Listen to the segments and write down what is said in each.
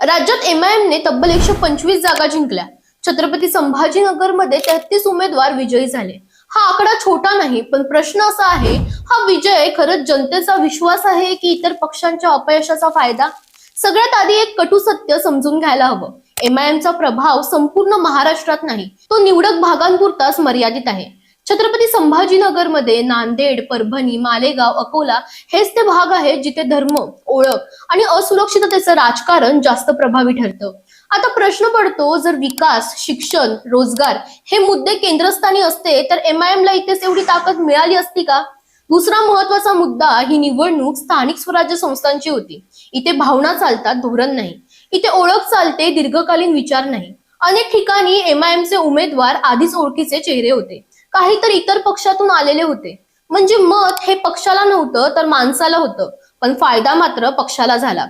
राज्यात एमआयएमने तब्बल एकशे पंचवीस जागा जिंकल्या. छत्रपती संभाजीनगरमध्ये तेहतीस उमेदवार विजयी झाले. हा आकडा छोटा नाही पण प्रश्न असा आहे हा विजय खरंच जनतेचा विश्वास आहे की इतर पक्षांच्या अपयशाचा फायदा? सगळ्यात आधी एक कटू सत्य समजून घ्यायला हवं. एमआयएमचा प्रभाव संपूर्ण महाराष्ट्रात नाही तो निवडक भागांपुरताच मर्यादित आहे. छत्रपती संभाजीनगरमध्ये नांदेड परभणी मालेगाव अकोला हेच ते भाग आहेत जिथे धर्म ओळख आणि असुरक्षिततेचं राजकारण जास्त प्रभावी ठरतं. आता प्रश्न पडतो जर विकास शिक्षण रोजगार हे मुद्दे केंद्रस्थानी असते तर एम एमआयएम ला इथेच एवढी ताकद मिळाली असती का? दुसरा महत्त्वाचा मुद्दा ही निवडणूक स्थानिक स्वराज्य संस्थांची होती. इथे भावना चालतात धोरण नाही. इथे ओळख चालते दीर्घकालीन विचार नाही. अनेक ठिकाणी एमआयएमचे उमेदवार आधीच ओळखीचे चेहरे होते. काही तर इतर पक्षातून आलेले होते. म्हणजे मत हे पक्षाला नव्हतं तर माणसाला होतं. पण फायदा मात्र पक्षाला झाला.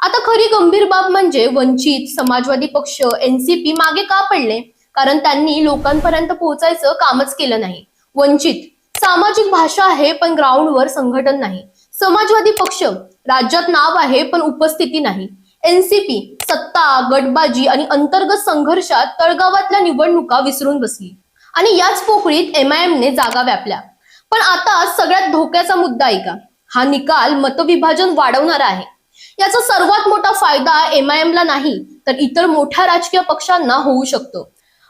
आता खरी गंभीर बाब म्हणजे वंचित समाजवादी पक्ष एनसीपी मागे का पडले? कारण त्यांनी लोकांपर्यंत पोहोचायचं कामच केलं नाही. वंचित सामाजिक भाषा आहे पण ग्राउंडवर संघटन नाही. समाजवादी पक्ष राज्यात नाव आहे पण उपस्थिती नाही. एनसीपी सत्ता गटबाजी आणि अंतर्गत संघर्षात तळगावातल्या निवडणुका विसरून बसली. आणि याच पोकळीत एमआयएमने जागा व्यापल्या. पण आता सगळ्यात धोक्याचा मुद्दा ऐका हा निकाल मतविभाजन वाढवणारा आहे. याचा सर्वात मोठा फायदा एमआयएम ला नाही तर इतर मोठ्या राजकीय पक्षांना होऊ शकतो.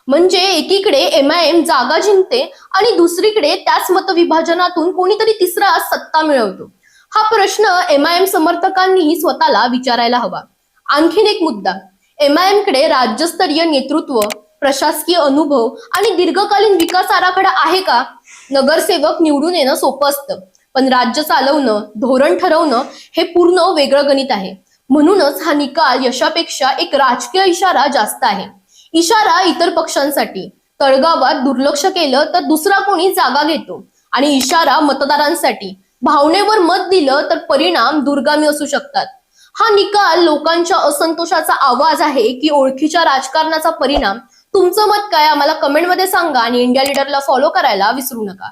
म्हणजे एकीकडे एमआयएम जागा जिंकते आणि दुसरीकडे त्याच मतविभाजनातून कोणीतरी तिसरा सत्ता मिळवतो. हा प्रश्न एमआयएम समर्थकांनी स्वतःला विचारायला हवा. आणखीन एक मुद्दा. एमआयएमकडे राज्यस्तरीय नेतृत्व प्रशासकीय अनुभव आणि दीर्घकालीन विकास आराखडा आहे का? नगरसेवक निवडून येणं सोपं असतं. पण राज्य चालवणं धोरण ठरवणं हे पूर्ण वेगळं गणित आहे. म्हणूनच हा निकाल यशापेक्षा एक राजकीय इशारा जास्त आहे. इशारा इतर पक्षांसाठी. तळगावात दुर्लक्ष केलं तर दुसरा कोणी जागा घेतो. आणि इशारा मतदारांसाठी. भावनेवर मत दिलं तर परिणाम दुर्गामी असू शकतात. हा निकाल लोकांच्या असंतोषाचा आवाज आहे की ओळखीच्या राजकारणाचा परिणाम तुमचं मत काय? आम्हाला कमेंटमध्ये सांगा आणि इंडिया लीडरला फॉलो करायला विसरू नका.